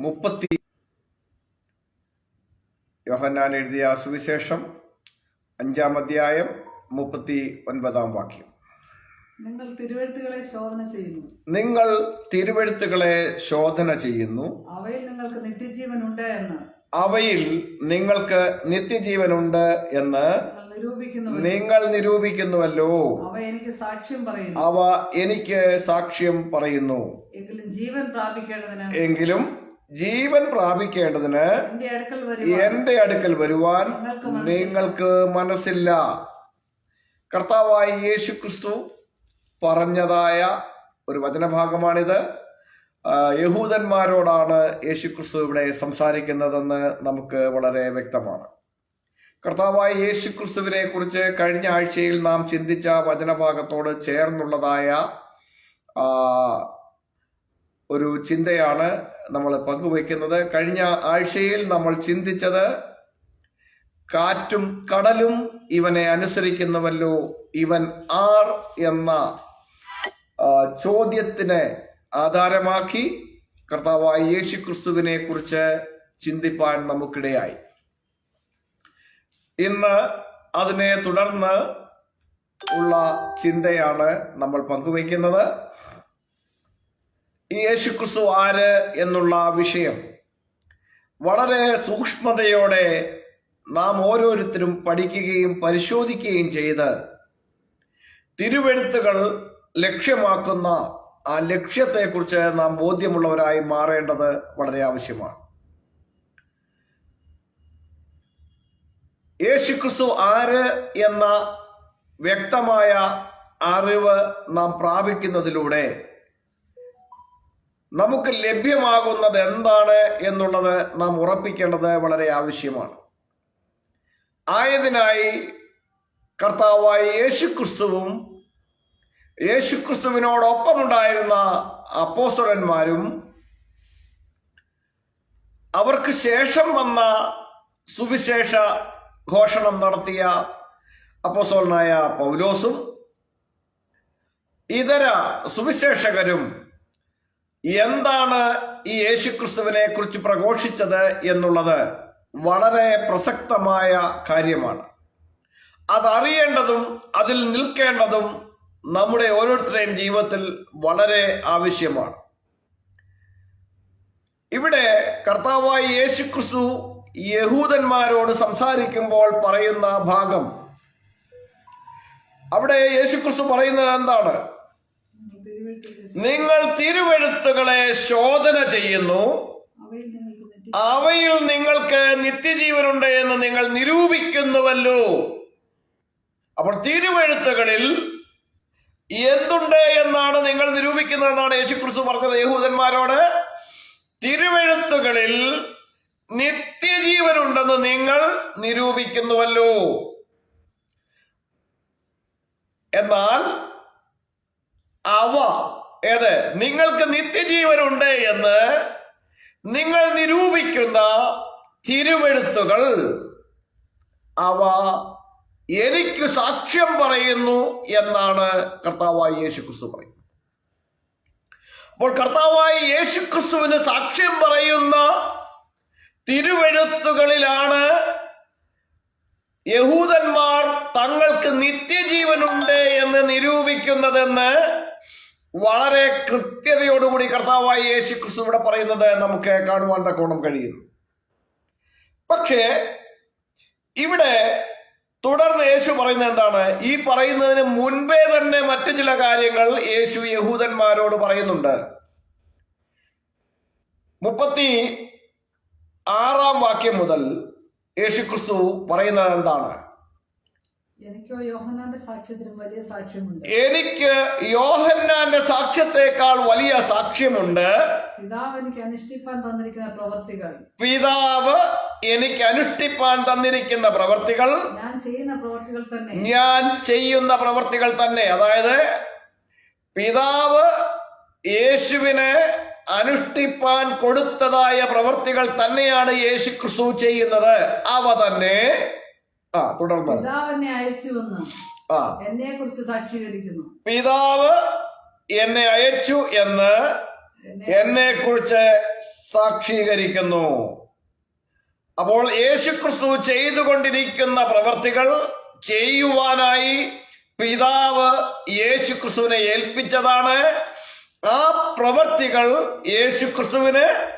മുപ്പത്തി യോഹന്നാൻ എഴുതിയ സുവിശേഷം അഞ്ചാം അധ്യായം മുപ്പത്തി ഒൻപതാം വാക്യം. നിങ്ങൾ തിരുവഴുത്തുകളെ ശോധന ചെയ്യുന്നു. നിങ്ങൾ തിരുവെഴുത്തുകളെ ശോധന ചെയ്യുന്നു. അവയിൽ നിങ്ങൾക്ക് നിത്യജീവൻ ഉണ്ട് എന്ന്. അവയിൽ നിങ്ങൾക്ക് നിത്യജീവനുണ്ട് എന്ന് നിങ്ങൾ നിരൂപിക്കുന്നു നിങ്ങൾ നിരൂപിക്കുന്നുവല്ലോ. അവ എനിക്ക് സാക്ഷ്യം പറയുന്നു. അവ എനിക്ക് സാക്ഷ്യം പറയുന്നു. എങ്കിലും ജീവൻ പ്രാപിക്കേണ്ടതിന് എങ്കിലും ജീവൻ പ്രാപിക്കേണ്ടതിന് എന്റെ അടുക്കൽ വരുവാൻ നിങ്ങൾക്ക് മനസ്സില്ല. കർത്താവായ യേശു ക്രിസ്തു പറഞ്ഞതായ ഒരു വചനഭാഗമാണിത്. യഹൂദന്മാരോടാണ് യേശു ക്രിസ്തു ഇവിടെ സംസാരിക്കുന്നതെന്ന് നമുക്ക് വളരെ വ്യക്തമാണ്. കർത്താവായ യേശു ക്രിസ്തുവിനെ കുറിച്ച് കഴിഞ്ഞ ആഴ്ചയിൽ നാം ചിന്തിച്ച വചനഭാഗത്തോട് ചേർന്നുള്ളതായ ആ, ഒരു ചിന്തയാണ് നമ്മൾ പങ്കുവയ്ക്കുന്നത്. കഴിഞ്ഞ ആഴ്ചയിൽ നമ്മൾ ചിന്തിച്ചത് കാറ്റും കടലും ഇവനെ അനുസരിക്കുന്നുവല്ലോ ഇവൻ ആർ എന്ന ചോദ്യത്തിനെ ആധാരമാക്കി കർത്താവായ യേശു ക്രിസ്തുവിനെ കുറിച്ച് ചിന്തിപ്പാൻ നമുക്കിടയായി. ഇന്ന് അതിനെ തുടർന്ന് ഉള്ള ചിന്തയാണ് നമ്മൾ പങ്കുവയ്ക്കുന്നത്. യേശുക്രിസ്തു ആര് എന്നുള്ള വിഷയം വളരെ സൂക്ഷ്മതയോടെ നാം ഓരോരുത്തരും പഠിക്കുകയും പരിശോധിക്കുകയും ചെയ്ത് തിരുവെഴുത്തുകൾ ലക്ഷ്യമാക്കുന്ന ആ ലക്ഷ്യത്തെക്കുറിച്ച് നാം ബോധ്യമുള്ളവരായി മാറേണ്ടത് വളരെ ആവശ്യമാണ്. യേശുക്രിസ്തു ആര് എന്ന വ്യക്തമായ അറിവ് നാം പ്രാപിക്കുന്നതിലൂടെ നമുക്ക് ലഭ്യമാകുന്നത് എന്താണ് എന്നുള്ളത് നാം ഉറപ്പിക്കേണ്ടത് വളരെ ആവശ്യമാണ്. ആയതിനായി കർത്താവായ യേശുക്രിസ്തുവും യേശുക്രിസ്തുവിനോടൊപ്പമുണ്ടായിരുന്ന അപ്പോസ്തലന്മാരും അവർക്ക് ശേഷം വന്ന സുവിശേഷ ഘോഷണം നടത്തിയ അപ്പോസ്തലനായ പൗലോസും ഇതര സുവിശേഷകരും എന്താണ് ഈ യേശുക്രിസ്തുവിനെ കുറിച്ച് പ്രഘോഷിച്ചത് എന്നുള്ളത് വളരെ പ്രസക്തമായ കാര്യമാണ്. അതറിയേണ്ടതും അതിൽ നിൽക്കേണ്ടതും നമ്മുടെ ഓരോരുത്തരുടെയും ജീവിതത്തിൽ വളരെ ആവശ്യമാണ്. ഇവിടെ കർത്താവായ യേശുക്രിസ്തു യഹൂദന്മാരോട് സംസാരിക്കുമ്പോൾ പറയുന്ന ഭാഗം. അവിടെ യേശുക്രിസ്തു പറയുന്നത് എന്താണ്? നിങ്ങൾ തിരുവെഴുത്തുകളെ ശോധന ചെയ്യുന്നു. അവയിൽ നിങ്ങൾക്ക് നിത്യജീവനുണ്ട് എന്ന് നിങ്ങൾ നിരൂപിക്കുന്നുവല്ലോ. അപ്പോൾ തിരുവെഴുത്തുകളിൽ എന്തുണ്ട് എന്നാണ് നിങ്ങൾ നിരൂപിക്കുന്നതെന്നാണ് യേശുക്രിസ്തു പറഞ്ഞത് യഹൂദന്മാരോട്? തിരുവെഴുത്തുകളിൽ നിത്യജീവനുണ്ടെന്ന് നിങ്ങൾ നിരൂപിക്കുന്നുവല്ലോ. എന്നാൽ അവ. ഏത്? നിങ്ങൾക്ക് നിത്യജീവനുണ്ട് എന്ന് നിങ്ങൾ നിരൂപിക്കുന്ന തിരുവെഴുത്തുകൾ. അവ എനിക്ക് സാക്ഷ്യം പറയുന്നു എന്നാണ് കർത്താവായ യേശു ക്രിസ്തു പറയുന്നത്. അപ്പോൾ കർത്താവായ യേശു ക്രിസ്തുവിന് സാക്ഷ്യം പറയുന്ന തിരുവെഴുത്തുകളിലാണ് യഹൂദന്മാർ തങ്ങൾക്ക് നിത്യജീവനുണ്ട് എന്ന് നിരൂപിക്കുന്നതെന്ന് വളരെ കൃത്യതയോടുകൂടി കർത്താവായ യേശു ക്രിസ്തു ഇവിടെ പറയുന്നത് നമുക്ക് കാണുവാൻ തക്കോണം കഴിയുന്നു പക്ഷേ ഇവിടെ തുടർന്ന് യേശു പറയുന്നത് എന്താണ്? ഈ പറയുന്നതിന് മുൻപേ തന്നെ മറ്റു ചില കാര്യങ്ങൾ യേശു യഹൂദന്മാരോട് പറയുന്നുണ്ട്. മുപ്പത്തി ആറാം വാക്യം മുതൽ യേശു ക്രിസ്തു പറയുന്നത് എന്താണ്? എനിക്കോ സാക്ഷ്യത്തിനും വലിയ സാക്ഷ്യമുണ്ട്. എനിക്ക് യോഹന്നാന്റെ സാക്ഷ്യത്തെക്കാൾ വലിയ സാക്ഷ്യമുണ്ട്. പിതാവ് എനിക്ക് അനുഷ്ഠിപ്പാൻ തന്നിരിക്കുന്ന പ്രവർത്തികൾ. പിതാവ് എനിക്ക് അനുഷ്ഠിപ്പാൻ തന്നിരിക്കുന്ന പ്രവർത്തികൾ. ഞാൻ ചെയ്യുന്ന പ്രവർത്തികൾ തന്നെ. ഞാൻ ചെയ്യുന്ന പ്രവർത്തികൾ തന്നെ. അതായത് പിതാവ് യേശുവിനെ അനുഷ്ഠിപ്പാൻ കൊടുത്തതായ പ്രവർത്തികൾ തന്നെയാണ് യേശു ക്രിസ്തു ചെയ്യുന്നത്. അവ തന്നെ ആ തുടർന്ന് പിതാവ് എന്നെ അയച്ചുവെന്ന് ആ. എന്നെ കുറിച്ച് സാക്ഷീകരിക്കുന്നു. പിതാവ് എന്നെ അയച്ചു എന്ന് എന്നെ കുറിച്ച് സാക്ഷീകരിക്കുന്നു. അപ്പോൾ യേശുക്രിസ്തു ചെയ്തുകൊണ്ടിരിക്കുന്ന പ്രവർത്തികൾ ചെയ്യുവാനായി പിതാവ് യേശുക്രിസ്തുവിനെ ഏൽപ്പിച്ചതാണ്. ആ പ്രവർത്തികൾ യേശുക്രിസ്തുവിന്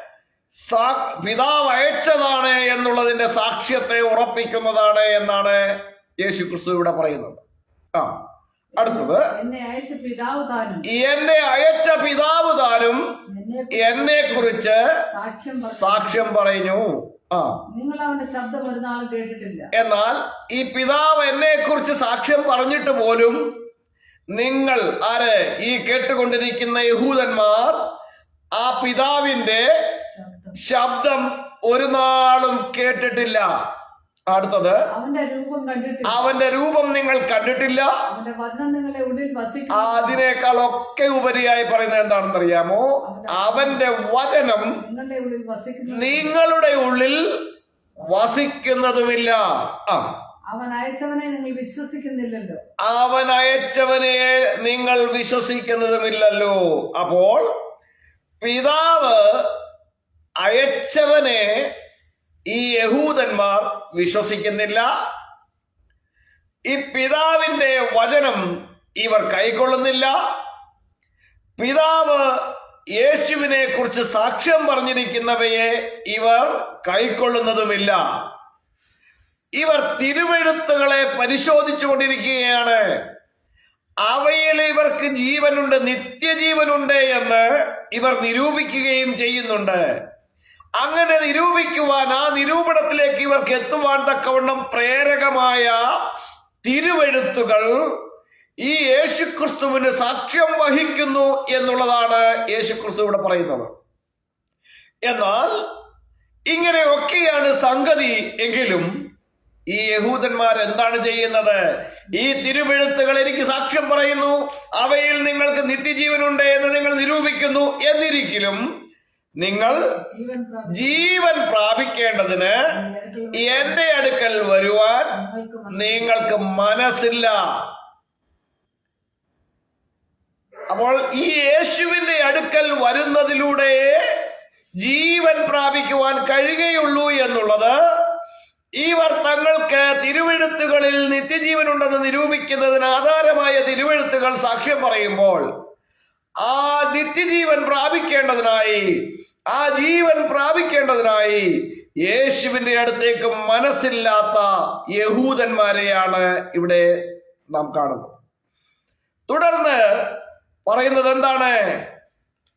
പിതാവ് അയച്ചതാണ് എന്നുള്ളതിന്റെ സാക്ഷ്യത്തെ ഉറപ്പിക്കുന്നതാണ് എന്നാണ് യേശു ക്രിസ്തു ഇവിടെ പറയുന്നത്. ആ അടുത്തത്. എന്നെ അയച്ച പിതാവ് താനും. എന്നെ കുറിച്ച് സാക്ഷ്യം പറഞ്ഞു ആ. നിങ്ങൾ അവന്റെ ശബ്ദം ഒരു നാളും കേട്ടിട്ടില്ല. എന്നാൽ ഈ പിതാവ് എന്നെ കുറിച്ച് സാക്ഷ്യം പറഞ്ഞിട്ട് പോലും നിങ്ങൾ ആര് ഈ കേട്ടുകൊണ്ടിരിക്കുന്ന യഹൂദന്മാർ ആ പിതാവിന്റെ ശബ്ദം ഒരു നാളും കേട്ടിട്ടില്ല. അടുത്തത് അവന്റെ രൂപം കണ്ടിട്ടില്ല. അവന്റെ രൂപം നിങ്ങൾ കണ്ടിട്ടില്ല. അവന്റെ വചനം നിങ്ങളുടെ ഉള്ളിൽ വസിക്കും അതിനേക്കാളൊക്കെ ഉപരിയായി പറയുന്നത് എന്താണെന്ന് അറിയാമോ അവന്റെ വചനം നിങ്ങളുടെ ഉള്ളിൽ വസിക്കുന്നു. നിങ്ങളുടെ ഉള്ളിൽ വസിക്കുന്നതുമില്ല. ആ. അവൻ അയച്ചവനെ നിങ്ങൾ വിശ്വസിക്കുന്നില്ലല്ലോ. അവൻ അയച്ചവനെ നിങ്ങൾ വിശ്വസിക്കുന്നതുമില്ലല്ലോ. അപ്പോൾ പിതാവ് അയച്ചവനെ ഈ യഹൂദന്മാർ വിശ്വസിക്കുന്നില്ല. ഈ പിതാവിന്റെ വചനം ഇവർ കൈക്കൊള്ളുന്നില്ല. പിതാവ് യേശുവിനെ കുറിച്ച് സാക്ഷ്യം പറഞ്ഞിരിക്കുന്നവയെ ഇവർ കൈക്കൊള്ളുന്നതുമില്ല. ഇവർ തിരുവെഴുത്തുകളെ പരിശോധിച്ചു കൊണ്ടിരിക്കുകയാണ് അവയിൽ ഇവർക്ക് ജീവനുണ്ട് നിത്യജീവനുണ്ട് എന്ന് ഇവർ നിരൂപിക്കുകയും ചെയ്യുന്നുണ്ട്. അങ്ങനെ നിരൂപിക്കുവാൻ ആ നിരൂപണത്തിലേക്ക് ഇവർക്ക് എത്തുവാൻ തക്കവണ്ണം പ്രേരകമായ തിരുവെഴുത്തുകൾ ഈ യേശുക്രിസ്തുവിന് സാക്ഷ്യം വഹിക്കുന്നു എന്നുള്ളതാണ് യേശുക്രിസ്തു ഇവിടെ പറയുന്നത്. എന്നാൽ ഇങ്ങനെയൊക്കെയാണ് സംഗതി എങ്കിലും ഈ യഹൂദന്മാർ എന്താണ് ചെയ്യുന്നത്? ഈ തിരുവെഴുത്തുകൾ എനിക്ക് സാക്ഷ്യം പറയുന്നു അവയിൽ നിങ്ങൾക്ക് നിത്യജീവനുണ്ട് എന്ന് നിങ്ങൾ നിരൂപിക്കുന്നു എന്നിരിക്കലും നിങ്ങൾ ജീവൻ പ്രാപിക്കും പ്രാപിക്കേണ്ടതിന് എന്റെ അടുക്കൽ വരുവാൻ നിങ്ങൾക്ക് നിങ്ങൾക്ക് മനസ്സില്ല. അപ്പോൾ ഈ യേശുവിന്റെ അടുക്കൽ വരുന്നതിലൂടെ ജീവൻ പ്രാപിക്കുവാൻ കഴിയുകയുള്ളൂ എന്നുള്ളത് ഇവർ തങ്ങൾക്ക് തിരുവെഴുത്തുകളിൽ നിത്യജീവനുണ്ടെന്ന് നിരൂപിക്കുന്നതിന് ആധാരമായ തിരുവെഴുത്തുകൾ സാക്ഷ്യം പറയുമ്പോൾ ആ നിത്യജീവൻ പ്രാപിക്കേണ്ടതിനായി ആ ജീവൻ പ്രാപിക്കേണ്ടതിനായി യേശുവിന്റെ അടുത്തേക്ക് മനസ്സില്ലാത്ത യഹൂദന്മാരെയാണ് ഇവിടെ നാം കാണുന്നത്. തുടർന്ന് പറയുന്നത് എന്താണ്?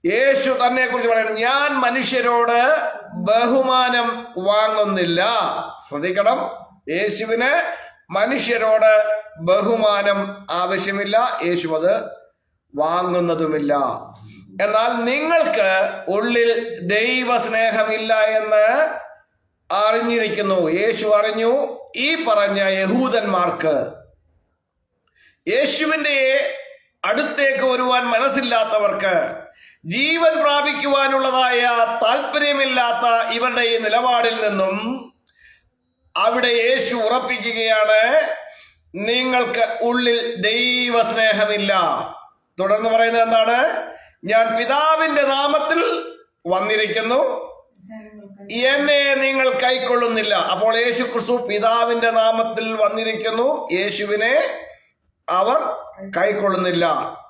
യേശു തന്നെ കുറിച്ച് പറയുന്നത് ഞാൻ മനുഷ്യരോട് ബഹുമാനം വാങ്ങുന്നില്ല. ശ്രദ്ധിക്കണം യേശുവിന് മനുഷ്യരോട് ബഹുമാനം ആവശ്യമില്ല യേശു അത് വാങ്ങുന്നതുമില്ല. എന്നാൽ നിങ്ങൾക്ക് ഉള്ളിൽ ദൈവസ്നേഹമില്ല എന്ന് അറിഞ്ഞിരിക്കുന്നു. യേശു അറിഞ്ഞു. ഈ പറഞ്ഞ യഹൂദന്മാർക്ക് യേശുവിന്റെ അടുത്തേക്ക് വരുവാൻ മനസ്സില്ലാത്തവർക്ക് ജീവൻ പ്രാപിക്കുവാനുള്ളതായ താല്പര്യമില്ലാത്ത ഇവരുടെ ഈ നിലപാടിൽ നിന്നും അവിടെ യേശു ഉറപ്പിക്കുകയാണ് നിങ്ങൾക്ക് ഉള്ളിൽ ദൈവസ്നേഹമില്ല. തുടർന്ന് പറയുന്നത് എന്താണ്? ഞാൻ പിതാവിന്റെ നാമത്തിൽ വന്നിരിക്കുന്നു. എന്നെ നിങ്ങൾ കൈക്കൊള്ളുന്നില്ല. അപ്പോൾ യേശു ക്രിസ്തു പിതാവിന്റെ നാമത്തിൽ വന്നിരിക്കുന്നു. യേശുവിനെ അവർ കൈക്കൊള്ളുന്നില്ല.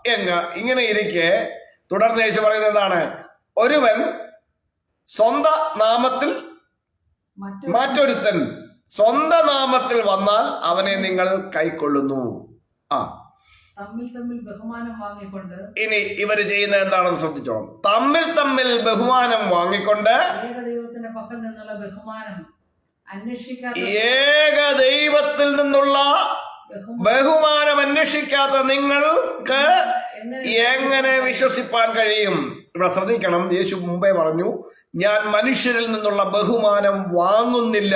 എങ്ങ ഇങ്ങനെ ഇരിക്കെ. തുടർന്ന് യേശു പറയുന്നത് എന്താണ്? ഒരുവൻ സ്വന്ത നാമത്തിൽ മറ്റു മറ്റൊരുത്തൻ സ്വന്ത നാമത്തിൽ വന്നാൽ അവനെ നിങ്ങൾ കൈക്കൊള്ളുന്നു. ആ തമ്മിൽ തമ്മിൽ ബഹുമാനം വാങ്ങിക്കൊണ്ട് ഇനി ഇവർ ചെയ്യുന്ന എന്താണെന്ന് ശ്രദ്ധിച്ചോണം തമ്മിൽ തമ്മിൽ ബഹുമാനം വാങ്ങിക്കൊണ്ട് ഏകദൈവത്തിന്റെ പക്കൽ നിന്നുള്ള ബഹുമാനം അന്വേഷിക്കാത്ത ഏക ദൈവത്തിൽ നിന്നുള്ള ബഹുമാനം അന്വേഷിക്കാത്ത നിങ്ങൾക്ക് എങ്ങനെ വിശ്വസിപ്പാൻ കഴിയും? ഇവിടെ ശ്രദ്ധിക്കണം. യേശു മുമ്പേ പറഞ്ഞു ഞാൻ മനുഷ്യരിൽ നിന്നുള്ള ബഹുമാനം വാങ്ങുന്നില്ല.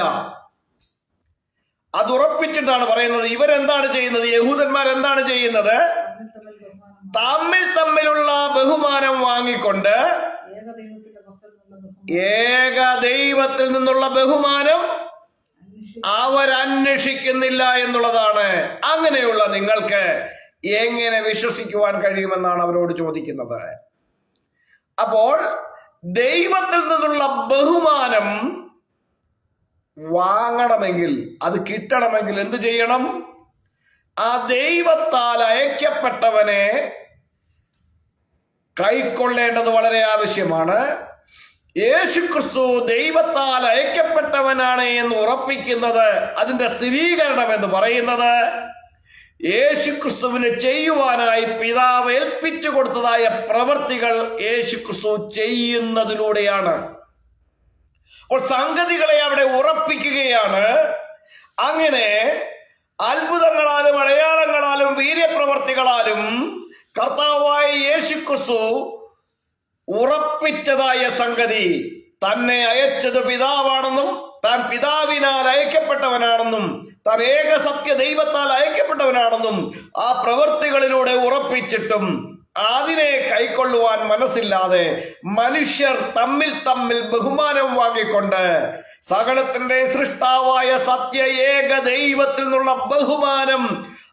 അത് ഉറപ്പിച്ചിട്ടാണ് പറയുന്നത്. ഇവരെന്താണ് ചെയ്യുന്നത്? യഹൂദന്മാർ എന്താണ് ചെയ്യുന്നത്? തമ്മിൽ തമ്മിലുള്ള ബഹുമാനം വാങ്ങിക്കൊണ്ട് ഏക ദൈവത്തിൽ നിന്നുള്ള ബഹുമാനം അവരന്വേഷിക്കുന്നില്ല എന്നുള്ളതാണ്. അങ്ങനെയുള്ള നിങ്ങൾക്ക് എങ്ങനെ വിശ്വസിക്കുവാൻ കഴിയുമെന്നാണ് അവരോട് ചോദിക്കുന്നത്. അപ്പോൾ ദൈവത്തിൽ നിന്നുള്ള ബഹുമാനം വാങ്ങണമെങ്കിൽ അത് കിട്ടണമെങ്കിൽ എന്ത് ചെയ്യണം? ആ ദൈവത്താൽ അയക്കപ്പെട്ടവനെ കൈക്കൊള്ളേണ്ടത് വളരെ ആവശ്യമാണ്. യേശുക്രിസ്തു ദൈവത്താൽ അയക്കപ്പെട്ടവനാണ് എന്ന് ഉറപ്പിക്കുന്നത് അതിന്റെ സ്ഥിരീകരണം എന്ന് പറയുന്നത് യേശുക്രിസ്തുവിന് ചെയ്യുവാനായി പിതാവ് ഏൽപ്പിച്ചു കൊടുത്തതായ പ്രവൃത്തികൾ യേശുക്രിസ്തു ചെയ്യുന്നതിലൂടെയാണ്. അപ്പോൾ സംഗതികളെ അവിടെ ഉറപ്പിക്കുകയാണ്. അങ്ങനെ അത്ഭുതങ്ങളാലും അടയാളങ്ങളാലും വീര്യപ്രവർത്തികളാലും കർത്താവായ യേശു ക്രിസ്തു ഉറപ്പിച്ചതായ സംഗതി തന്നെ അയച്ചത് പിതാവാണെന്നും താൻ പിതാവിനാൽ അയക്കപ്പെട്ടവനാണെന്നും താൻ ഏക സത്യ ദൈവത്താൽ അയക്കപ്പെട്ടവനാണെന്നും ആ പ്രവൃത്തികളിലൂടെ ഉറപ്പിച്ചിട്ടും അതിനെ കൈക്കൊള്ളുവാൻ മനസ്സില്ലാതെ മനുഷ്യർ തമ്മിൽ തമ്മിൽ ബഹുമാനം വാങ്ങിക്കൊണ്ട് സകലത്തിന്റെ സൃഷ്ടാവായ സത്യ ഏക ദൈവത്തിൽ നിന്നുള്ള ബഹുമാനം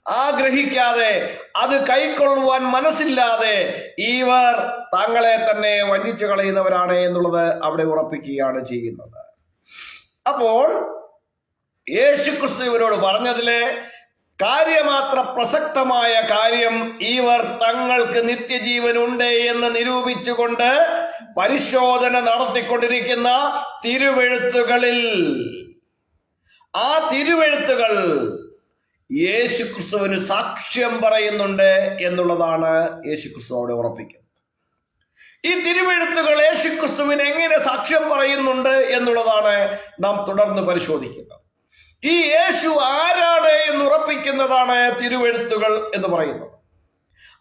ആഗ്രഹിക്കാതെ അത് കൈക്കൊള്ളുവാൻ മനസ്സില്ലാതെ ഇവർ തങ്ങളെ തന്നെ വഞ്ചിച്ചു കളയുന്നവരാണ് എന്നുള്ളത് അവിടെ ഉറപ്പിക്കുകയാണ് ചെയ്യുന്നത്. അപ്പോൾ യേശുക്രിസ്തു ഇവരോട് പറഞ്ഞതിലെ കാര്യമാത്ര പ്രസക്തമായ കാര്യം ഇവർ തങ്ങൾക്ക് നിത്യജീവൻ ഉണ്ട് എന്ന് നിരൂപിച്ചുകൊണ്ട് പരിശോധന നടത്തിക്കൊണ്ടിരിക്കുന്ന തിരുവെഴുത്തുകളിൽ. ആ തിരുവെഴുത്തുകൾ യേശുക്രിസ്തുവിന് സാക്ഷ്യം പറയുന്നുണ്ട് എന്നുള്ളതാണ് യേശുക്രിസ്തുവോട് ഉറപ്പിക്കുന്നത്. ഈ തിരുവെഴുത്തുകൾ യേശുക്രിസ്തുവിന് എങ്ങനെ സാക്ഷ്യം പറയുന്നുണ്ട് എന്നുള്ളതാണ് നാം തുടർന്ന് പരിശോധിക്കുന്നത്. ഈ യേശു ആരാണ് എന്ന് ഉറപ്പിക്കുന്നതാണ് തിരുവെഴുത്തുകൾ എന്ന് പറയുന്നത്.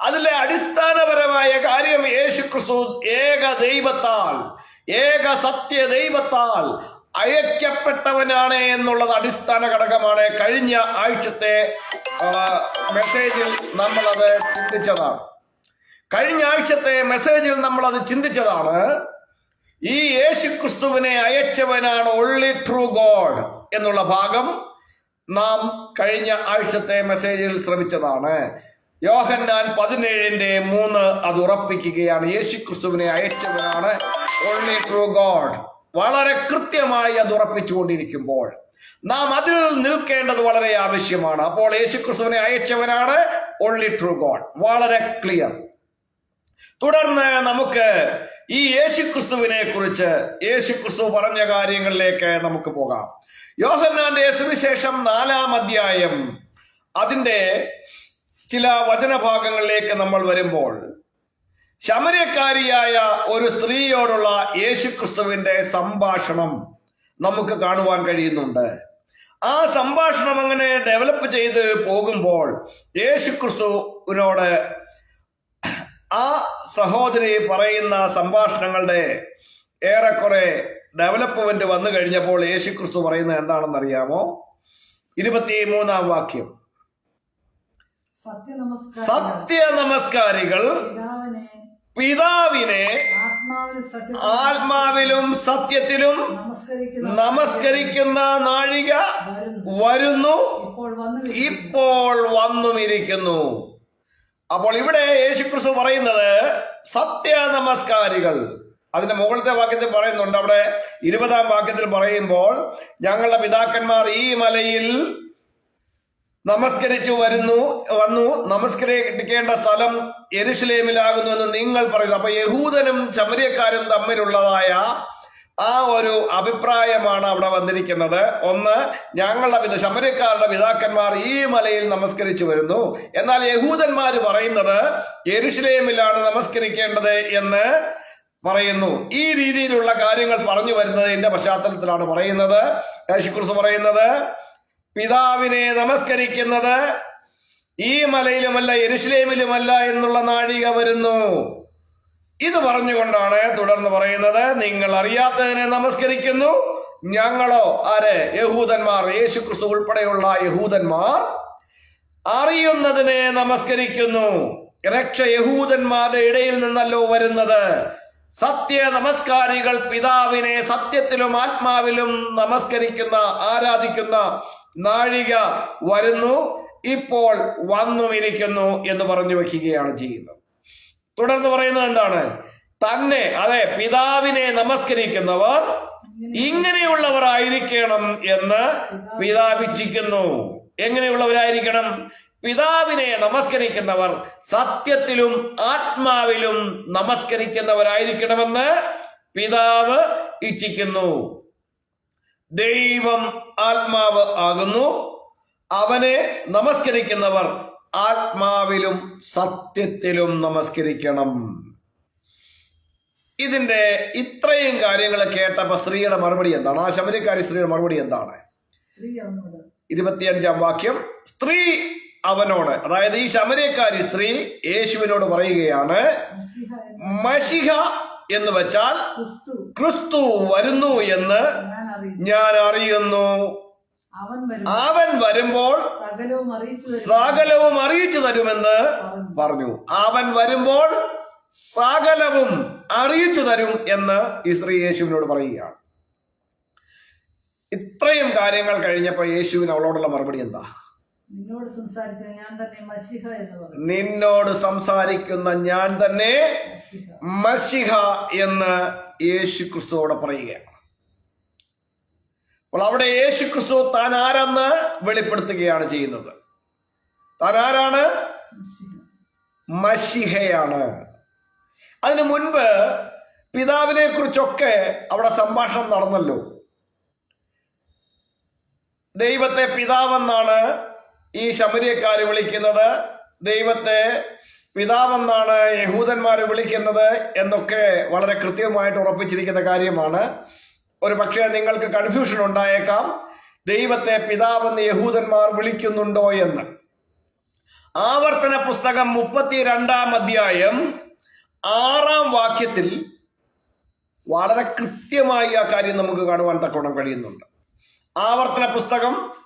അതിലെ അടിസ്ഥാനപരമായ കാര്യം യേശു ക്രിസ്തു ഏക ദൈവത്താൽ ഏക സത്യ ദൈവത്താൽ അയക്കപ്പെട്ടവനാണ് എന്നുള്ളത് അടിസ്ഥാന ഘടകമാണ്. കഴിഞ്ഞ ആഴ്ചത്തെ മെസ്സേജിൽ നമ്മൾ അത് ചിന്തിച്ചതാണ്. കഴിഞ്ഞ ആഴ്ചത്തെ മെസ്സേജിൽ നമ്മൾ അത് ചിന്തിച്ചതാണ് ഈ യേശു ക്രിസ്തുവിനെ അയച്ചവനാണ് ഒള്ളി ട്രൂ ഗോഡ് എന്നുള്ള ഭാഗം നാം കഴിഞ്ഞ ആഴ്ചത്തെ മെസ്സേജിൽ ശ്രമിച്ചതാണ്. യോഹന്നാൻ പതിനേഴിന്റെ മൂന്ന് അത് ഉറപ്പിക്കുകയാണ്. യേശു ക്രിസ്തുവിനെ അയച്ചവനാണ് ഓൺലി ട്രൂ ഗോഡ് വളരെ കൃത്യമായി അത് ഉറപ്പിച്ചുകൊണ്ടിരിക്കുമ്പോൾ നാം അതിൽ നിൽക്കേണ്ടത് വളരെ ആവശ്യമാണ്. അപ്പോൾ യേശുക്രിസ്തുവിനെ അയച്ചവനാണ് ഓൺലി ട്രൂ ഗോഡ് വളരെ ക്ലിയർ തുടർന്ന് നമുക്ക് ഈ യേശുക്രിസ്തുവിനെ കുറിച്ച് യേശുക്രിസ്തു പറഞ്ഞ കാര്യങ്ങളിലേക്ക് നമുക്ക് പോകാം. യോഹന്നാന്റെ സുവിശേഷം നാലാം അധ്യായം. അതിന്റെ ചില വചനഭാഗങ്ങളിലേക്ക് നമ്മൾ വരുമ്പോൾ ശമരക്കാരിയായ ഒരു സ്ത്രീയോടുള്ള യേശുക്രിസ്തുവിന്റെ സംഭാഷണം നമുക്ക് കാണുവാൻ കഴിയുന്നുണ്ട്. ആ സംഭാഷണം അങ്ങനെ ഡെവലപ്പ് ചെയ്ത് പോകുമ്പോൾ യേശുക്രിസ്തുവിനോട് ആ സഹോദരി പറയുന്ന സംഭാഷണങ്ങളുടെ ഏറെക്കുറെ ഡെവലപ്മെന്റ് വന്നു കഴിഞ്ഞപ്പോൾ യേശുക്രിസ്തു പറയുന്നത് എന്താണെന്നറിയാമോ? ഇരുപത്തി മൂന്നാം വാക്യം. സത്യനമസ്കാരം സത്യ നമസ്കാരികൾ പിതാവിനെ ആത്മാവിലും സത്യത്തിലും നമസ്കരിക്കുന്ന നാഴിക വരുന്നു. വരുന്നു. ഇപ്പോൾ വന്നു ഇപ്പോൾ വന്നുമിരിക്കുന്നു. അപ്പോൾ ഇവിടെ യേശുക്രിസ്തു പറയുന്നത് സത്യ നമസ്കാരികൾ അതിന്റെ മുകളിലത്തെ വാക്യത്തിൽ പറയുന്നുണ്ട്. അവിടെ ഇരുപതാം വാക്യത്തിൽ പറയുമ്പോൾ ഞങ്ങളുടെ പിതാക്കന്മാർ ഈ മലയിൽ നമസ്കരിച്ചു വരുന്നു വന്നു നമസ്കരിക്കേണ്ട സ്ഥലം എരുസലേമിലാകുന്നു എന്ന് നിങ്ങൾ പറയുന്നു. അപ്പൊ യഹൂദനും ചമരിയക്കാരും തമ്മിലുള്ളതായ ആ ഒരു അഭിപ്രായമാണ് അവിടെ വന്നിരിക്കുന്നത്. ഒന്ന് ഞങ്ങളുടെ പിത ശമരക്കാരുടെ പിതാക്കന്മാർ ഈ മലയിൽ നമസ്കരിച്ചു വരുന്നു. എന്നാൽ യഹൂദന്മാർ പറയുന്നത് യെരുഷലേമിലാണ് നമസ്കരിക്കേണ്ടത് എന്ന് പറയുന്നു. ഈ രീതിയിലുള്ള കാര്യങ്ങൾ പറഞ്ഞു വരുന്നത് വരുന്നതിന്റെ പശ്ചാത്തലത്തിലാണ് പറയുന്നത്. യേശുക്രിസ്തു പറയുന്നത് പിതാവിനെ നമസ്കരിക്കുന്നത് ഈ മലയിലുമല്ല യെരുഷലേമിലുമല്ല എന്നുള്ള നാഴിക വരുന്നു. ഇത് പറഞ്ഞുകൊണ്ടാണ് തുടർന്ന് പറയുന്നത് നിങ്ങൾ അറിയാത്തതിനെ നമസ്കരിക്കുന്നു. ഞങ്ങളോ ആരെ? യഹൂദന്മാർ യേശുക്രിസ്തു ഉൾപ്പെടെയുള്ള യഹൂദന്മാർ അറിയുന്നതിനെ നമസ്കരിക്കുന്നു. രക്ഷ യഹൂദന്മാരുടെ ഇടയിൽ നിന്നല്ലോ വരുന്നത്. സത്യ നമസ്കാരികൾ പിതാവിനെ സത്യത്തിലും ആത്മാവിലും നമസ്കരിക്കുന്ന ആരാധിക്കുന്ന നാഴിക വരുന്നു ഇപ്പോൾ വന്നുമിരിക്കുന്നു എന്ന് പറഞ്ഞു വെക്കുകയാണ് ചെയ്യുന്നത്. തുടർന്ന് പറയുന്നത് എന്താണ്? തന്നെ അതെ പിതാവിനെ നമസ്കരിക്കുന്നവർ ഇങ്ങനെയുള്ളവരായിരിക്കണം എന്ന് പിതാപിച്ചിരിക്കുന്നു എങ്ങനെയുള്ളവരായിരിക്കണം? പിതാവിനെ നമസ്കരിക്കുന്നവർ സത്യത്തിലും ആത്മാവിലും നമസ്കരിക്കുന്നവരായിരിക്കണമെന്ന് പിതാവ് ഇച്ഛിക്കുന്നു. ദൈവം ആത്മാവ് ആകുന്നു. അവനെ നമസ്കരിക്കുന്നവർ ആത്മാവിലും സത്യത്തിലും നമസ്കരിക്കണം. ഇതിന്റെ ഇത്രയും കാര്യങ്ങൾ കേട്ടപ്പോ സ്ത്രീയുടെ മറുപടി എന്താണ്? ആ ശബരിക്കാരി സ്ത്രീയുടെ മറുപടി എന്താണ്? ഇരുപത്തിയഞ്ചാം വാക്യം. സ്ത്രീ അവനോട്. അതായത് ഈ ശമരക്കാരി സ്ത്രീ യേശുവിനോട് പറയുകയാണ് മഷിഹ എന്ന് വെച്ചാൽ ക്രിസ്തു. വരുന്നു എന്ന് ഞാൻ അറിയുന്നു. അവൻ വരും അവൻ വരുമ്പോൾ സകലവും അറിയിച്ചു തരുമെന്ന് പറഞ്ഞു. പറഞ്ഞു. അവൻ വരുമ്പോൾ സകലവും അറിയിച്ചു തരും എന്ന് ഈ സ്ത്രീ യേശുവിനോട് പറയുകയാണ്. ഇത്രയും കാര്യങ്ങൾ കഴിഞ്ഞപ്പോൾ യേശുവിന് അവളോടുള്ള മറുപടി എന്താ? നിന്നോട് സംസാരിക്കുന്ന ഞാൻ തന്നെ മസിഹ എന്ന് പറയും. നിന്നോട് സംസാരിക്കുന്ന ഞാൻ തന്നെ മസിഹ. എന്ന് യേശു ക്രിസ്തുവോട് പറയുകയാണ് അപ്പോൾ അവിടെ യേശു ക്രിസ്തു താൻ ആരെന്ന് വെളിപ്പെടുത്തുകയാണ് ചെയ്യുന്നത്? താൻ ആരാണ്? മഷിഹയാണ് അതിനു മുൻപ് പിതാവിനെ കുറിച്ചൊക്കെ അവിടെ സംഭാഷണം നടന്നല്ലോ. ദൈവത്തെ പിതാവെന്നാണ് ഈ ശബരിയക്കാര് വിളിക്കുന്നത് ദൈവത്തെ പിതാവെന്നാണ് യഹൂദന്മാർ വിളിക്കുന്നത് എന്നൊക്കെ വളരെ കൃത്യമായിട്ട് ഉറപ്പിച്ചിരിക്കുന്ന കാര്യമാണ്. ഒരു പക്ഷേ നിങ്ങൾക്ക് കൺഫ്യൂഷൻ ഉണ്ടായേക്കാം. ദൈവത്തെ പിതാവെന്ന് യഹൂദന്മാർ വിളിക്കുന്നുണ്ടോ എന്ന്. ആവർത്തന പുസ്തകം മുപ്പത്തിരണ്ടാം അധ്യായം ആറാം വാക്യത്തിൽ വളരെ കൃത്യമായി ആ കാര്യം നമുക്ക് കാണുവാൻ തക്കോണം കഴിയുന്നുണ്ട്. ആവർത്തന പുസ്തകം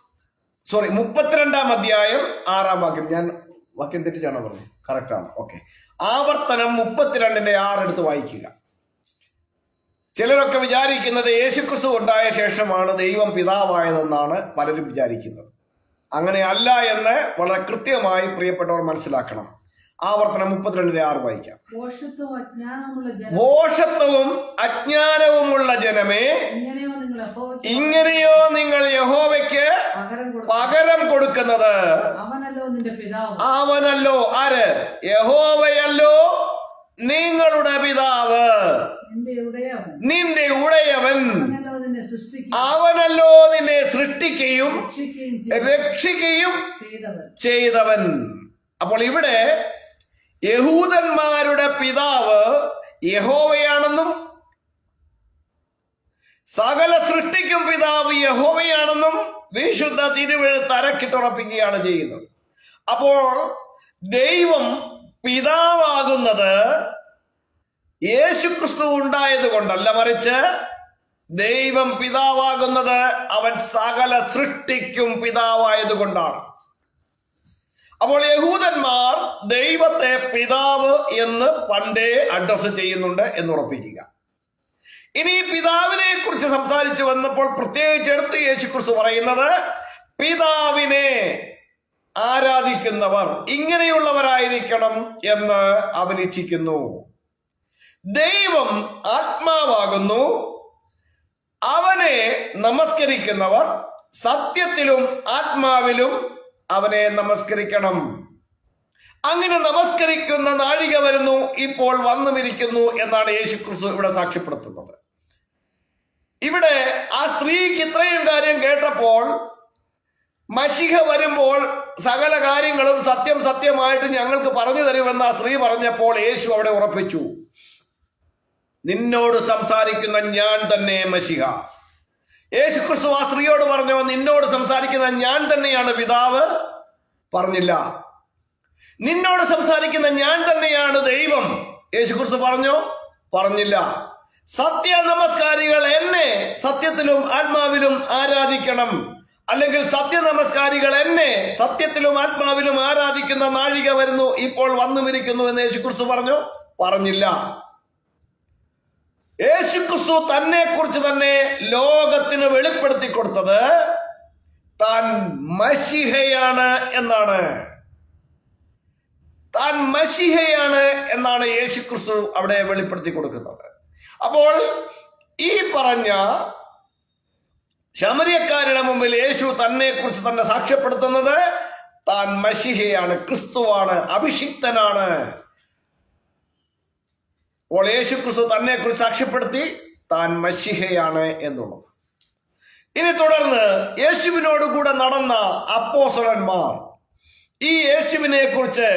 സോറി മുപ്പത്തിരണ്ടാം അധ്യായം ആറാം വാക്യം. ഞാൻ വാക്യം തെറ്റിച്ചാണോ പറഞ്ഞത്? കറക്റ്റ് ആണ്. ഓക്കെ ആവർത്തനം മുപ്പത്തിരണ്ടിന്റെ ആറെടുത്ത് വായിക്കുക. ചിലരൊക്കെ വിചാരിക്കുന്നത് യേശുക്രിസ്തു ഉണ്ടായ ശേഷമാണ് ദൈവം പിതാവായതെന്നാണ് പലരും വിചാരിക്കുന്നത്. അങ്ങനെ അല്ല എന്ന് വളരെ കൃത്യമായി പ്രിയപ്പെട്ടവർ മനസ്സിലാക്കണം. ആവർത്തനം മുപ്പത്തിരണ്ടിന്റെ ആറ് വായിക്കാം. ഘോഷത്വവും അജ്ഞാനവുമുള്ള ജനമേ. ഇങ്ങനെയോ നിങ്ങൾ യഹോവയ്ക്ക് പകരം കൊടുക്കുന്നത്. അവനല്ലോ ആര്? യഹോവയല്ലോ നിങ്ങളുടെ പിതാവ്. നിന്റെ ഉടയവൻ. അവനല്ലോ നിന്നെ സൃഷ്ടിക്കുകയും രക്ഷിക്കുകയും രക്ഷിക്കുകയും ചെയ്തവൻ. ചെയ്തവൻ. അപ്പോൾ ഇവിടെ യഹൂദന്മാരുടെ പിതാവ് യഹോവയാണെന്നും സകല സൃഷ്ടിക്കും പിതാവ് യഹോവയാണെന്നും വിശുദ്ധ തിരുവെഴുത്ത് അരക്കിട്ടുറപ്പിക്കുകയാണ് ചെയ്യുന്നത്. അപ്പോൾ ദൈവം പിതാവാകുന്നത് യേശുക്രിസ്തു ഉണ്ടായത് കൊണ്ടല്ല മറിച്ച് ദൈവം പിതാവാകുന്നത് അവൻ സകല സൃഷ്ടിക്കും പിതാവായത് കൊണ്ടാണ്. അപ്പോൾ യഹൂദന്മാർ ദൈവത്തെ പിതാവ് എന്ന് പണ്ടേ അഡ്രസ് ചെയ്യുന്നുണ്ട് എന്ന് ഉറപ്പിക്കുക. ഇനി പിതാവിനെ കുറിച്ച് സംസാരിച്ചു വന്നപ്പോൾ പ്രത്യേകിച്ച് എടുത്ത് യേശുക്രിസ്തു പറയുന്നത് പിതാവിനെ ആരാധിക്കുന്നവർ ഇങ്ങനെയുള്ളവരായിരിക്കണം എന്ന് അവൻ ദൈവം ആത്മാവാകുന്നു. അവനെ നമസ്കരിക്കുന്നവർ സത്യത്തിലും ആത്മാവിലും അവനെ നമസ്കരിക്കണം. അങ്ങനെ നമസ്കരിക്കുന്ന നാഴിക വരുന്നു ഇപ്പോൾ വന്നുമിരിക്കുന്നു എന്നാണ് യേശുക്രിസ്തു ഇവിടെ സാക്ഷ്യപ്പെടുത്തുന്നത്. ഇവിടെ ആ സ്ത്രീക്ക് ഇത്രയും കാര്യം കേട്ടപ്പോൾ മഷിഹ വരുമ്പോൾ സകല കാര്യങ്ങളും സത്യം സത്യമായിട്ട് ഞങ്ങൾക്ക് പറഞ്ഞു തരുമെന്ന് ആ സ്ത്രീ പറഞ്ഞപ്പോൾ യേശു അവിടെ ഉറപ്പിച്ചു. നിന്നോട് സംസാരിക്കുന്ന ഞാൻ തന്നെ മഷിഹ. യേശു ക്രിസ്തു ആ സ്ത്രീയോട് പറഞ്ഞോ നിന്നോട് സംസാരിക്കുന്ന ഞാൻ തന്നെയാണ് പിതാവ്. പറഞ്ഞില്ല. നിന്നോട് സംസാരിക്കുന്ന ഞാൻ തന്നെയാണ് ദൈവം. യേശു ക്രിസ്തു പറഞ്ഞോ? പറഞ്ഞില്ല. സത്യ നമസ്കാരികൾ എന്നെ സത്യത്തിലും ആത്മാവിലും ആരാധിക്കണം. അല്ലെങ്കിൽ സത്യ നമസ്കാരികൾ എന്നെ സത്യത്തിലും ആത്മാവിലും ആരാധിക്കുന്ന നാഴിക വരുന്നു ഇപ്പോൾ വന്നുമിരിക്കുന്നു എന്ന് യേശുക്രിസ്തു പറഞ്ഞു? പറഞ്ഞില്ല. യേശുക്രിസ്തു തന്നെ കുറിച്ച് തന്നെ ലോകത്തിന് വെളിപ്പെടുത്തി കൊടുത്തത് താൻ മഷിഹയാണ് എന്നാണ്. താൻ മഷിഹയാണ് എന്നാണ് യേശു ക്രിസ്തു അവിടെ വെളിപ്പെടുത്തി കൊടുക്കുന്നത്. അപ്പോൾ ഈ പറഞ്ഞ ശമരിയക്കാരുടെ മുമ്പിൽ യേശു തന്നെ കുറിച്ച് തന്നെ സാക്ഷ്യപ്പെടുത്തുന്നത് താൻ മഷിഹയാണ് ക്രിസ്തുവാണ് അഭിഷിക്തനാണ്. അപ്പോൾ യേശു ക്രിസ്തു തന്നെ കുറിച്ച് സാക്ഷ്യപ്പെടുത്തി താൻ മഷിഹയാണ് എന്നുള്ളത്. ഇനി തുടർന്ന് യേശുവിനോട് കൂടെ നടന്ന അപ്പോസലന്മാർ ഈ യേശുവിനെ കുറിച്ച്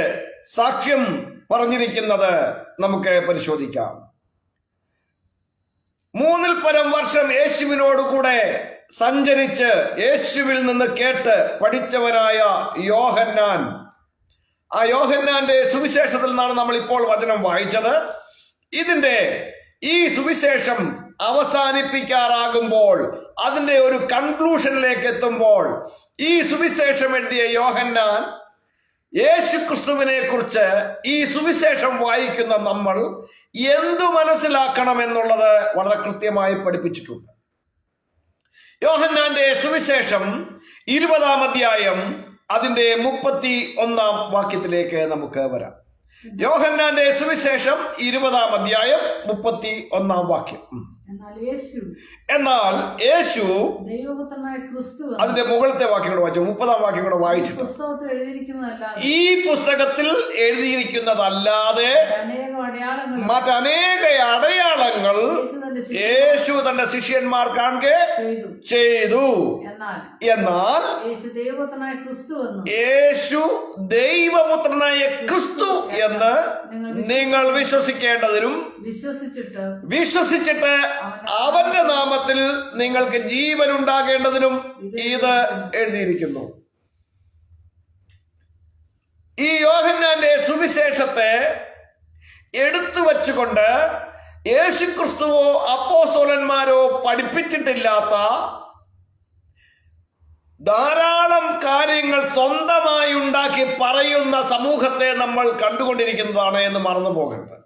സാക്ഷ്യം പറഞ്ഞിരിക്കുന്നത് നമുക്ക് പരിശോധിക്കാം. മൂന്നിൽ പരം വർഷം യേശുവിനോട് കൂടെ സഞ്ചരിച്ച് യേശുവിൽ നിന്ന് കേട്ട് പഠിച്ചവനായ യോഹന്നാൻ. ആ യോഹന്നാന്റെ സുവിശേഷത്തിൽ നിന്നാണ് നമ്മൾ ഇപ്പോൾ വചനം വായിച്ചത്. ഇതിന്റെ ഈ സുവിശേഷം അവസാനിപ്പിക്കാറാകുമ്പോൾ അതിന്റെ ഒരു കൺക്ലൂഷനിലേക്ക് എത്തുമ്പോൾ ഈ സുവിശേഷം എഴുതിയ യോഹന്നാൻ യേശു ക്രിസ്തുവിനെ കുറിച്ച് ഈ സുവിശേഷം വായിക്കുന്ന നമ്മൾ എന്തു മനസ്സിലാക്കണം എന്നുള്ളത് വളരെ കൃത്യമായി പഠിപ്പിച്ചിട്ടുണ്ട്. യോഹന്നാന്റെ സുവിശേഷം ഇരുപതാം അധ്യായം അതിന്റെ മുപ്പത്തി ഒന്നാം വാക്യത്തിലേക്ക് നമുക്ക് വരാം. യോഹന്നാന്റെ സുവിശേഷം ഇരുപതാം അധ്യായം മുപ്പത്തി ഒന്നാം വാക്യം. എന്നാൽ യേശു എന്നാൽ യേശു ദൈവപുത്രനായ ക്രിസ്തു അതിന്റെ മുകളിലത്തെ വാക്യം കൂടെ വായിച്ചു മുപ്പതാം വാക്യം കൂടെ വായിച്ചു. പുസ്തകത്തിൽ എഴുതിയിരിക്കുന്നതല്ലാതെ ഈ പുസ്തകത്തിൽ എഴുതിയിരിക്കുന്നതല്ലാതെ മറ്റനേക അടയാളങ്ങൾ യേശു തന്റെ ശിഷ്യന്മാർ കാണെ ചെയ്തു. എന്നാൽ യേശു ദൈവപുത്രനായ ക്രിസ്തു എന്ന് നിങ്ങൾ വിശ്വസിക്കേണ്ടതിനും വിശ്വസിച്ചിട്ട് വിശ്വസിച്ചിട്ട് അവന്റെ നാമത്തിൽ നിങ്ങൾക്ക് ജീവൻ ഉണ്ടാകേണ്ടതിനും ഇത് എഴുതിയിരിക്കുന്നു. ഈ യോഹന്നാന്റെ സുവിശേഷത്തെ എടുത്തു വച്ചുകൊണ്ട് യേശുക്രിസ്തുവോ അപ്പോസ്തോലന്മാരോ പഠിപ്പിച്ചിട്ടില്ലാത്ത ധാരാളം കാര്യങ്ങൾ സ്വന്തമായി ഉണ്ടാക്കി പറയുന്ന സമൂഹത്തെ നമ്മൾ കണ്ടുകൊണ്ടിരിക്കുന്നതാണ് എന്ന് മറന്നു പോകരുത്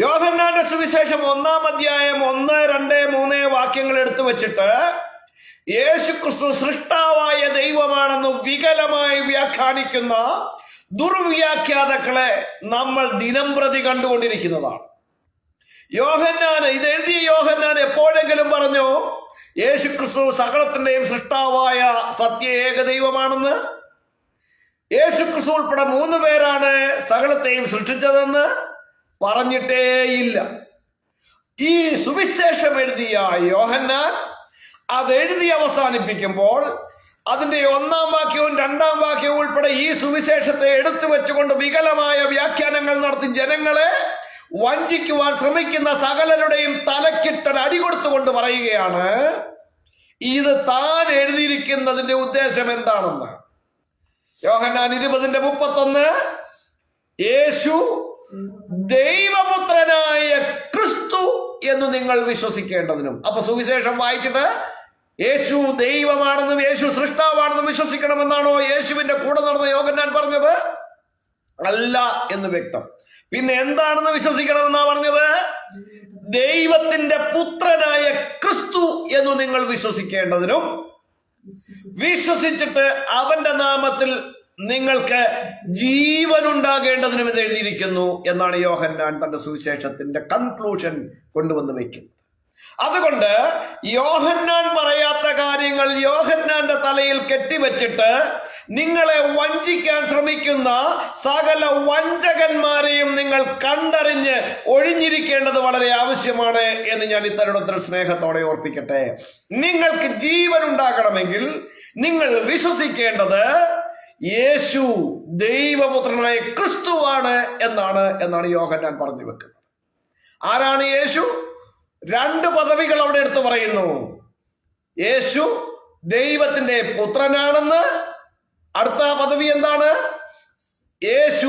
യോഹന്നാന്റെ സുവിശേഷം ഒന്നാം അധ്യായം ഒന്ന് രണ്ട് മൂന്ന് വാക്യങ്ങൾ എടുത്തു വെച്ചിട്ട് യേശു ക്രിസ്തു സൃഷ്ടാവായ ദൈവമാണെന്ന് വികലമായി വ്യാഖ്യാനിക്കുന്ന ദുർവ്യാഖ്യാതാക്കളെ നമ്മൾ ദിനം പ്രതി കണ്ടുകൊണ്ടിരിക്കുന്നതാണ്. യോഹന്നാൻ ഇത് എഴുതിയ യോഹന്നാൻ എപ്പോഴെങ്കിലും പറഞ്ഞു യേശു ക്രിസ്തു സകലത്തിന്റെയും സൃഷ്ടാവായ സത്യ ഏക ദൈവമാണെന്ന്. യേശു ക്രിസ്തു ഉൾപ്പെടെ മൂന്ന് പേരാണ് സകലത്തെയും സൃഷ്ടിച്ചതെന്ന്. പറഞ്ഞിട്ടേയില്ല. ഈ സുവിശേഷം എഴുതിയ യോഹന്നാൻ അത് എഴുതി അവസാനിപ്പിക്കുമ്പോൾ അതിന്റെ ഒന്നാം വാക്യവും രണ്ടാം വാക്യവും ഉൾപ്പെടെ ഈ സുവിശേഷത്തെ എടുത്തു വെച്ചുകൊണ്ട് വികലമായ വ്യാഖ്യാനങ്ങൾ നടത്തി ജനങ്ങളെ വഞ്ചിക്കുവാൻ ശ്രമിക്കുന്ന സകലരുടെയും തലക്കിട്ടൻ അടി കൊടുത്തുകൊണ്ട് പറയുകയാണ് ഇത് താൻ എഴുതിയിരിക്കുന്നതിന്റെ ഉദ്ദേശം എന്താണെന്ന്? യോഹന്നാൻ ഇരുപതിന്റെ മുപ്പത്തൊന്ന് യേശു ദൈവപുത്രനായ ക്രിസ്തു എന്ന് നിങ്ങൾ വിശ്വസിക്കേണ്ടതിനും. അപ്പൊ സുവിശേഷം വായിച്ചിട്ട് യേശു ദൈവമാണെന്നും യേശു സൃഷ്ടാവാണെന്നും വിശ്വസിക്കണമെന്നാണോ യേശുവിന്റെ കൂടെ നടന്ന യോഗന്നാൻ പറഞ്ഞത്? അല്ല എന്ന് വ്യക്തം. പിന്നെ എന്താണെന്ന് വിശ്വസിക്കണമെന്നാ പറഞ്ഞത്? ദൈവത്തിന്റെ പുത്രനായ ക്രിസ്തു എന്ന് നിങ്ങൾ വിശ്വസിക്കേണ്ടതിനും. വിശ്വസിച്ചിട്ട് അവന്റെ നാമത്തിൽ നിങ്ങൾക്ക് ജീവൻ ഉണ്ടാകേണ്ടതിനും ഇത് എഴുതിയിരിക്കുന്നു എന്നാണ് യോഹന്നാൻ തന്റെ സുവിശേഷത്തിന്റെ കൺക്ലൂഷൻ കൊണ്ടുവന്ന് വയ്ക്കുന്നത് അതുകൊണ്ട് യോഹന്നാൻ പറയാത്ത കാര്യങ്ങൾ യോഹന്നാന്റെ തലയിൽ കെട്ടിവെച്ചിട്ട് നിങ്ങളെ വഞ്ചിക്കാൻ ശ്രമിക്കുന്ന സകല വഞ്ചകന്മാരെയും നിങ്ങൾ കണ്ടറിഞ്ഞ് ഒഴിഞ്ഞിരിക്കേണ്ടത് വളരെ ആവശ്യമാണ് എന്ന് ഞാൻ ഇത്തരുണത്തിൽ സ്നേഹത്തോടെ ഓർപ്പിക്കട്ടെ. നിങ്ങൾക്ക് ജീവൻ ഉണ്ടാകണമെങ്കിൽ നിങ്ങൾ വിശ്വസിക്കേണ്ടത് യേശു ദൈവപുത്രനായ ക്രിസ്തുവാണ് എന്നാണ് എന്നാണ് യോഹന്നാൻ പറഞ്ഞു വെക്കുന്നത്. ആരാണ് യേശു? രണ്ട് പദവികൾ അവിടെ എടുത്തു പറയുന്നു. യേശു ദൈവത്തിന്റെ പുത്രനാണെന്ന്. അടുത്ത പദവി എന്താണ്? യേശു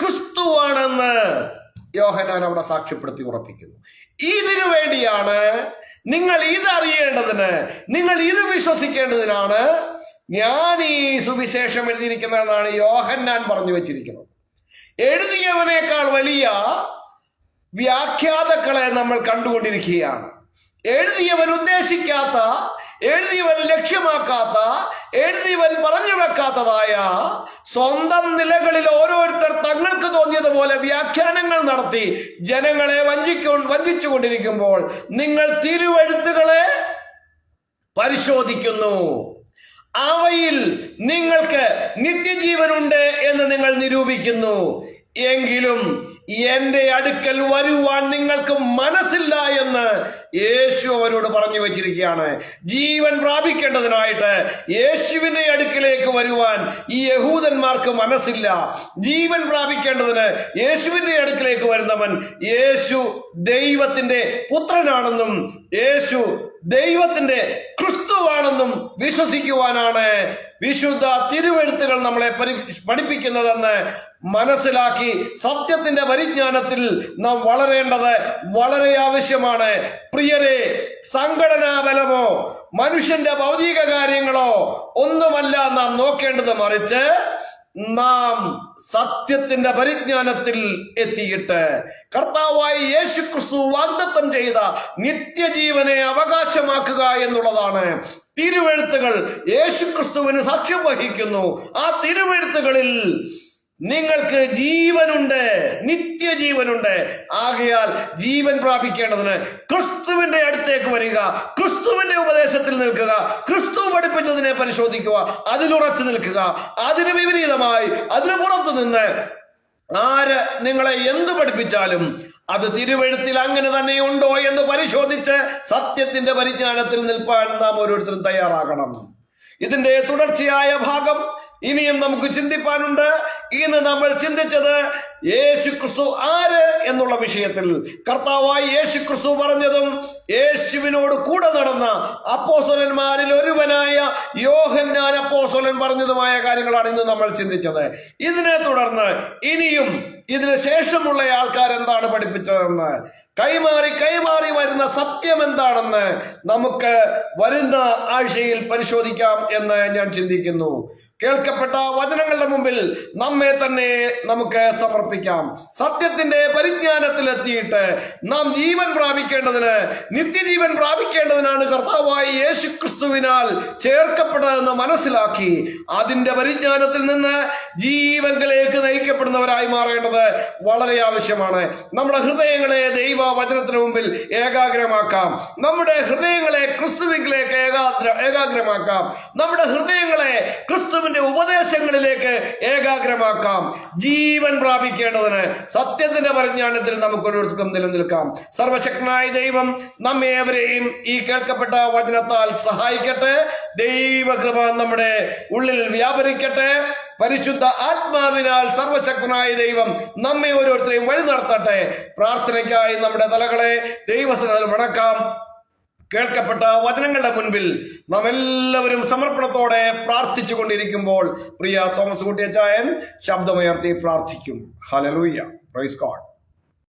ക്രിസ്തുവാണെന്ന് യോഹനാൻ അവിടെ സാക്ഷ്യപ്പെടുത്തി ഉറപ്പിക്കുന്നു. ഇതിനു വേണ്ടിയാണ് നിങ്ങൾ ഇത് അറിയേണ്ടതിന് നിങ്ങൾ ഇത് വിശ്വസിക്കേണ്ടതിനാണ് ഞാൻ ഈ സുവിശേഷം എഴുതിയിരിക്കുന്നതെന്നാണ് യോഹന്നാൻ പറഞ്ഞു വെച്ചിരിക്കുന്നത്. എഴുതിയവനേക്കാൾ വലിയ വ്യാഖ്യാതാക്കളെ നമ്മൾ കണ്ടുകൊണ്ടിരിക്കുകയാണ്. എഴുതിയവൻ ഉദ്ദേശിക്കാത്ത എഴുതിയവൻ ലക്ഷ്യമാക്കാത്ത എഴുതിയവൻ പറഞ്ഞു വെക്കാത്തതായ സ്വന്തം നിലകളിൽ ഓരോരുത്തർ തങ്ങൾക്ക് തോന്നിയതുപോലെ വ്യാഖ്യാനങ്ങൾ നടത്തി ജനങ്ങളെ വഞ്ചിക്കൊ വഞ്ചിച്ചുകൊണ്ടിരിക്കുമ്പോൾ നിങ്ങൾ തിരുവെഴുത്തുകളെ പരിശോധിക്കുന്നു. അവയിൽ നിങ്ങൾക്ക് നിത്യജീവനുണ്ട് എന്ന് നിങ്ങൾ നിരൂപിക്കുന്നു. എങ്കിലും എന്റെ അടുക്കൽ വരുവാൻ നിങ്ങൾക്ക് മനസ്സില്ല എന്ന് യേശു അവരോട് പറഞ്ഞു വച്ചിരിക്കുകയാണ്. ജീവൻ പ്രാപിക്കേണ്ടതിനായിട്ട് യേശുവിന്റെ അടുക്കിലേക്ക് വരുവാൻ ഈ യഹൂദന്മാർക്ക് മനസ്സില്ല. ജീവൻ പ്രാപിക്കേണ്ടതിന് യേശുവിന്റെ അടുക്കിലേക്ക് വരുന്നവൻ യേശു ദൈവത്തിന്റെ പുത്രനാണെന്നും യേശു ദൈവത്തിന്റെ ക്രിസ്തുവാണെന്നും വിശ്വസിക്കുവാനാണ് വിശുദ്ധ തിരുവെഴുത്തുകൾ നമ്മളെ പഠിപ്പിക്കുന്നതെന്ന് മനസ്സിലാക്കി സത്യത്തിന്റെ പരിജ്ഞാനത്തിൽ നാം വളരേണ്ടത് വളരെ ആവശ്യമാണ്. പ്രിയരെ സംഘടനാ ബലമോ മനുഷ്യന്റെ ഭൗതിക കാര്യങ്ങളോ ഒന്നുമല്ല നാം നോക്കേണ്ടത് മറിച്ച് നാം സത്യത്തിന്റെ പരിജ്ഞാനത്തിൽ എത്തിയിട്ട് കർത്താവായി യേശു ക്രിസ്തു വാഗ്ദത്തം ചെയ്ത നിത്യജീവനെ അവകാശമാക്കുക എന്നുള്ളതാണ്. തിരുവെഴുത്തുകൾ യേശു ക്രിസ്തുവിന് സാക്ഷ്യം വഹിക്കുന്നു. ആ തിരുവെഴുത്തുകളിൽ നിങ്ങൾക്ക് ജീവനുണ്ട് നിത്യജീവനുണ്ട്. ആകയാൽ ജീവൻ പ്രാപിക്കേണ്ടതിന് ക്രിസ്തുവിന്റെ അടുത്തേക്ക് വരിക ക്രിസ്തുവിന്റെ ഉപദേശത്തിൽ നിൽക്കുക ക്രിസ്തു പഠിപ്പിച്ചതിനെ പരിശോധിക്കുക അതിലുറച്ചു നിൽക്കുക അതിന് വിപരീതമായി അതിന് പുറത്തു നിന്ന് ആര് നിങ്ങളെ എന്ത് പഠിപ്പിച്ചാലും അത് തിരുവഴുത്തിൽ അങ്ങനെ തന്നെ ഉണ്ടോ എന്ന് പരിശോധിച്ച് സത്യത്തിന്റെ പരിജ്ഞാനത്തിൽ നിൽപ്പാൻ നാം ഓരോരുത്തരും തയ്യാറാകണം. ഇതിന്റെ തുടർച്ചയായ ഭാഗം ഇനിയും നമുക്ക് ചിന്തിപ്പാനുണ്ട്. ഇന്ന് നമ്മൾ ചിന്തിച്ചത് യേശു ക്രിസ്തു ആര് എന്നുള്ള വിഷയത്തിൽ. കർത്താവായി യേശു ക്രിസ്തു പറഞ്ഞതും യേശുവിനോട് കൂടെ നടന്ന അപ്പോസ്തലന്മാരിൽ ഒരുവനായ യോഹന്നാൻ അപ്പോസ്തലൻ പറഞ്ഞതുമായ കാര്യങ്ങളാണ് ഇന്ന് നമ്മൾ ചിന്തിച്ചത്. ഇതിനെ തുടർന്ന് ഇനിയും ഇതിന് ശേഷമുള്ള ആൾക്കാർ എന്താണ് പഠിപ്പിച്ചതെന്ന്? കൈമാറി കൈമാറി വരുന്ന സത്യം എന്താണെന്ന് നമുക്ക് വരുന്ന ആഴ്ചയിൽ പരിശോധിക്കാം എന്ന് ഞാൻ ചിന്തിക്കുന്നു. കേൾക്കപ്പെട്ട വചനങ്ങളുടെ മുമ്പിൽ നമ്മെ തന്നെ നമുക്ക് സമർപ്പിക്കാം. സത്യത്തിന്റെ പരിജ്ഞാനത്തിലെത്തിയിട്ട് നാം ജീവൻ പ്രാപിക്കേണ്ടതിന് നിത്യജീവൻ പ്രാപിക്കേണ്ടതിനാണ് കർത്താവായി യേശു ക്രിസ്തുവിനാൽ ചേർക്കപ്പെട്ടതെന്ന് മനസ്സിലാക്കി അതിന്റെ പരിജ്ഞാനത്തിൽ നിന്ന് ജീവങ്കിലേക്ക് നയിക്കപ്പെടുന്നവരായി മാറേണ്ടത് വളരെ ആവശ്യമാണ്. നമ്മുടെ ഹൃദയങ്ങളെ ദൈവ വചനത്തിന് മുമ്പിൽ ഏകാഗ്രമാക്കാം. നമ്മുടെ ഹൃദയങ്ങളെ ക്രിസ്തുവിലേക്ക് ഏകാഗ്ര ഏകാഗ്രമാക്കാം. നമ്മുടെ ഹൃദയങ്ങളെ ക്രിസ്തുവിന്റെ ഉപദേശങ്ങളിലേക്ക് ഏകാഗ്രമാക്കാം. ജീവൻ പ്രാപിക്കേണ്ടതിന് സത്യത്തിന്റെ പരിജ്ഞാനത്തിൽ നമുക്ക് ഓരോരുത്തർക്കും നിലനിൽക്കാം. സർവശക്തനായ ദൈവം നമ്മേവരെയും ഈ കേൾക്കപ്പെട്ട വചനത്താൽ സഹായിക്കട്ടെ. ദൈവകൃപ നമ്മുടെ ഉള്ളിൽ വ്യാപരിക്കട്ടെ. പരിശുദ്ധ ആത്മാവിനാൽ സർവശക്തനായ ദൈവം നമ്മെ ഓരോരുത്തരെയും വഴി നടത്തട്ടെ. പ്രാർത്ഥനയ്ക്കായി നമ്മുടെ തലകളെ ദൈവസനത്തിൽ വണക്കാം. കേൾക്കപ്പെട്ട വചനങ്ങളുടെ മുൻപിൽ നാം എല്ലാവരും സമർപ്പണത്തോടെ പ്രാർത്ഥിച്ചു കൊണ്ടിരിക്കുമ്പോൾ പ്രിയ തോമസ് കുട്ടിയച്ചായൻ ശബ്ദമുയർത്തി പ്രാർത്ഥിക്കും. Hallelujah praise God